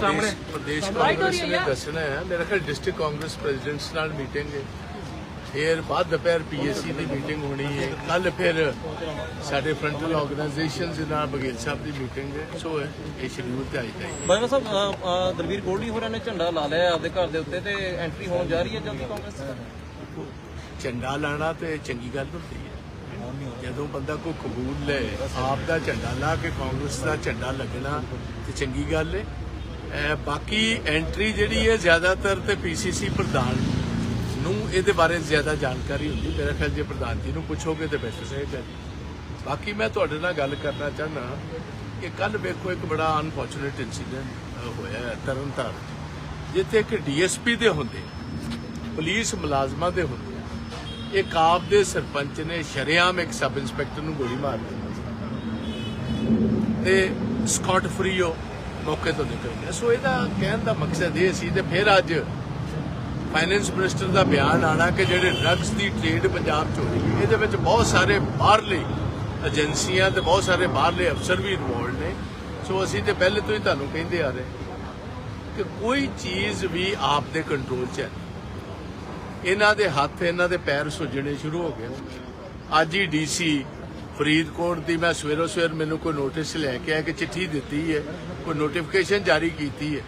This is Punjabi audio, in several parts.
ਸਾਹਮਣੇ। ਪ੍ਰਦੇਸ਼ ਕਾਂਗਰਸ ਨੇ ਦੱਸਣਾ ਹੈ ਮੇਰਾ ਖਿਆਲ ਡਿਸਟ੍ਰਿਕਟ ਕਾਂਗਰਸ ਪ੍ਰੈਜ਼ੀਡੈਂਟਸ ਨਾਲ ਮੀਟਿੰਗ ਹੈ। ਫਿਰ ਬਾਅਦ ਦੁਪਹਿਰ ਪੀਏਸੀ ਦੀ ਮੀਟਿੰਗ ਹੋਣੀ ਹੈ। ਕੱਲ ਫਿਰ ਸਾਡੇ ਫਰੰਟਲ ਆਰਗੇਨਾਈਜੇਸ਼ਨਸ ਦੇ ਨਾਲ ਬਗੇਲ ਸਾਹਿਬ ਦੀ ਮੀਟਿੰਗ ਹੈ। ਸੋ ਇਹ ਸ਼ਡਿਊਲ ਤੇ ਆਈ ਜਾਈ ਬਾਜਵਾ ਸਾਹਿਬ ਦਲਵੀਰ ਗੋਲਡੀ ਹੋਰਾਂ ਨੇ? ਝੰਡਾ ਲਾ ਲਿਆ ਆਪਦੇ ਘਰ ਦੇ ਉੱਤੇ ਤੇ ਐਂਟਰੀ ਹੋਣ ਜਾ ਰਹੀ ਹੈ ਜਲਦੀ ਕਾਂਗਰਸ? ਝੰਡਾ ਲਾਣਾ ਤੇ ਚੰਗੀ ਗੱਲ ਹੁੰਦੀ ਹੈ। ਜਦੋਂ ਬੰਦਾ ਕੋਈ ਕਬੂਲ ਲੈ ਆਪ ਦਾ ਝੰਡਾ ਲਾ ਕੇ ਕਾਂਗਰਸ ਦਾ ਝੰਡਾ ਲੱਗਣਾ ਤੇ ਚੰਗੀ ਗੱਲ ਹੈ। ਬਾਕੀ ਐਂਟਰੀ ਜਿਹੜੀ ਹੈ ਜ਼ਿਆਦਾਤਰ ਤੇ ਪੀਸੀਸੀ ਪ੍ਰਧਾਨ ਨੂੰ ਇਹਦੇ ਬਾਰੇ ਜ਼ਿਆਦਾ ਜਾਣਕਾਰੀ ਹੁੰਦੀ। ਮੇਰਾ ਖਿਆਲ ਜੇ ਪ੍ਰਧਾਨ ਜੀ ਨੂੰ ਪੁੱਛੋਗੇ ਤੇ ਬਿਹਤਰ ਰਹੇਗਾ ਬਾਕੀ ਮੈਂ ਤੁਹਾਡੇ ਨਾਲ ਗੱਲ ਕਰਨਾ ਚਾਹਨਾ ਕਿ ਕੱਲ ਵੇਖੋ ਇੱਕ ਬੜਾ ਅਨਫੋਰਚੂਨੇਟ ਇਨਸੀਡੈਂਟ ਹੋਇਆ ਹੈ ਤਰਨਤਾਰਨ ਜਿੱਥੇ ਇੱਕ ਡੀਐਸਪੀ ਦੇ ਹੁੰਦੇ, ਪੁਲਿਸ ਮੁਲਾਜ਼ਮਾਂ ਦੇ ਹੁੰਦੇ, ਇੱਕ ਆਪ ਦੇ ਸਰਪੰਚ ਨੇ ਸ਼ਰੇਆਮ ਇੱਕ ਸਬ ਇੰਸਪੈਕਟਰ ਨੂੰ ਗੋਲੀ ਮਾਰ ਦਿੱਤੀ। ਤੇ ਸਕਾਟ ਫਰੀ ਮੌਕੇ ਤੋਂ ਨਿਕਲ ਗਿਆ। ਸੋ ਇਹਦਾ ਕਹਿਣ ਦਾ ਮਕਸਦ ਇਹ ਸੀ ਤੇ ਫਿਰ ਅੱਜ ਫਾਈਨੈਂਸ ਮਿਨਿਸਟਰ ਦਾ ਬਿਆਨ ਆਣਾ ਕਿ ਜਿਹੜੇ ਡਰੱਗਸ ਦੀ ਟ੍ਰੇਡ ਪੰਜਾਬ ਚ ਹੋ ਰਹੀ ਹੈ, ਇਹਦੇ ਵਿੱਚ ਬਹੁਤ ਸਾਰੇ ਬਾਹਰਲੇ ਏਜੰਸੀਆਂ ਤੇ ਬਹੁਤ ਸਾਰੇ ਬਾਹਰਲੇ ਅਫਸਰ ਵੀ ਇਨਵੋਲਡ ਨੇ। ਸੋ ਅਸੀਂ ਤੇ ਪਹਿਲੇ ਤੋਂ ਹੀ ਤੁਹਾਨੂੰ ਕਹਿੰਦੇ ਆ ਰਹੇ ਕਿ ਕੋਈ ਚੀਜ਼ ਵੀ ਆਪ ਦੇ ਕੰਟਰੋਲ 'ਚ ਹੈ ਇਹਨਾਂ ਦੇ ਹੱਥ, ਇਹਨਾਂ ਦੇ ਪੈਰ ਸੁੱਜਣੇ ਸ਼ੁਰੂ ਹੋ ਗਏ ਅੱਜ ਹੀ ਡੀਸੀ ਫਰੀਦਕੋਟ ਦੀ ਮੈਂ ਸਵੇਰੋ ਸਵੇਰ ਮੈਨੂੰ ਕੋਈ ਨੋਟਿਸ ਲੈ ਕੇ ਆਇਆ ਕਿ ਚਿੱਠੀ ਦਿੱਤੀ ਹੈ, ਕੋਈ ਨੋਟੀਫਿਕੇਸ਼ਨ ਜਾਰੀ ਕੀਤੀ ਹੈ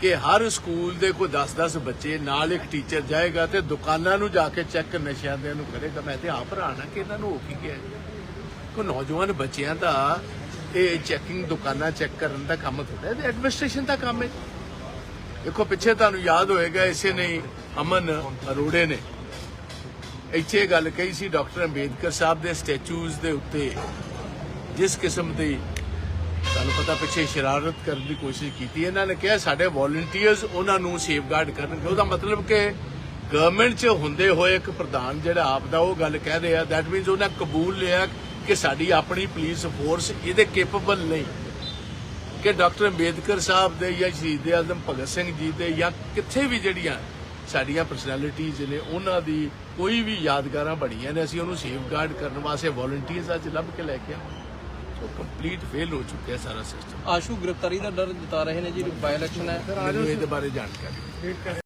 ਕਿ ਹਰ ਸਕੂਲ ਦੇ ਕੋਈ 10-10 ਬੱਚੇ ਨਾਲ ਇੱਕ ਟੀਚਰ ਜਾਏਗਾ ਤੇ ਦੁਕਾਨਾਂ ਨੂੰ ਜਾ ਕੇ ਚੈੱਕ ਨਸ਼ਿਆਂ ਦੇ ਨੂੰ ਕਰੇਗਾ। ਮੈਂ ਤੇ ਆਪ ਹੈਰਾਨ ਕਿ ਇਹਨਾਂ ਨੂੰ ਹੋ ਕੀ ਗਿਆ ਕੋ ਨੌਜਵਾਨ ਬੱਚਿਆਂ ਦਾ ਇਹ ਚੈਕਿੰਗ ਦੁਕਾਨਾਂ ਚੈੱਕ ਕਰਨ ਦਾ ਕੰਮ ਥੋੜਾ ਹੈ ਐਡਮਿਨਿਸਟ੍ਰੇਸ਼ਨ ਦਾ ਕੰਮ ਹੈ। ਦੇਖੋ, ਪਿੱਛੇ ਤੁਹਾਨੂੰ ਯਾਦ ਹੋਏਗਾ, ਇਸੇ ਨੇ ਅਮਨ ਅਰੋੜੇ ਨੇ ਇੱਥੇ ਇਹ ਗੱਲ ਕਹੀ ਸੀ ਡਾਕਟਰ ਅੰਬੇਦਕਰ ਸਾਹਿਬ ਦੇ ਸਟੈਚੂਜ਼ ਦੇ ਉੱਤੇ, ਜਿਸ ਕਿਸਮ ਦੀ ਤੁਹਾਨੂੰ ਪਤਾ ਪਿੱਛੇ ਸ਼ਰਾਰਤ ਕਰਨ ਦੀ ਕੋਸ਼ਿਸ਼ ਕੀਤੀ, ਇਹਨਾਂ ਨੇ ਕਿਹਾ ਸਾਡੇ ਵੋਲੰਟੀਅਰਸ ਉਹਨਾਂ ਨੂੰ ਸੇਫਗਾਰਡ ਕਰਨਗੇ। ਉਹਦਾ ਮਤਲਬ ਕਿ ਗਵਰਨਮੈਂਟ 'ਚ ਹੁੰਦੇ ਹੋਏ ਇੱਕ ਪ੍ਰਧਾਨ ਜਿਹੜਾ ਆਪ ਦਾ, ਉਹ ਗੱਲ ਕਹਿ ਰਿਹਾ ਦੈਟ ਮੀਨਸ ਉਹਨਾਂ ਕਬੂਲ ਲਿਆ ਕਿ ਸਾਡੀ ਆਪਣੀ ਪੁਲਿਸ ਫੋਰਸ ਇਹਦੇ ਕੈਪੇਬਲ ਨਹੀਂ। ਕਿ ਡਾਕਟਰ ਅੰਬੇਦਕਰ ਸਾਹਿਬ ਦੇ ਜਾਂ ਸ਼ਹੀਦ ਆਜ਼ਮ ਭਗਤ ਸਿੰਘ ਜੀ ਦੇ ਜਾਂ ਕਿੱਥੇ ਵੀ ਜਿਹੜੀਆਂ ਸਾਡੀਆਂ ਪਰਸਨੈਲਿਟੀਜ਼ ਨੇ ਉਹਨਾਂ ਦੀ ਕੋਈ ਵੀ ਯਾਦਗਾਰਾਂ ਬਣੀਆਂ ਨੇ ਅਸੀਂ ਉਹਨੂੰ ਸੇਫਗਾਰਡ ਕਰਨ ਵਾਸਤੇ ਵੋਲੰਟੀਅਰਸ ਅੱਜ ਲੱਭ ਕੇ ਲੈ ਕੇ ਆਏ ਸੋ ਕੰਪਲੀਟ ਫੇਲ ਹੋ ਚੁੱਕਿਆ ਸਾਰਾ ਸਿਸਟਮ ਆਸ਼ੂ ਗ੍ਰਿਫਤਾਰੀ ਦਾ ਡਰ ਜਤਾ ਰਹੇ ਨੇ ਜੀ ਬਾਈ ਇਲੈਕਸ਼ਨ ਹੈ। ਮੈਨੂੰ ਇਹਦੇ ਬਾਰੇ ਜਾਣਕਾਰੀ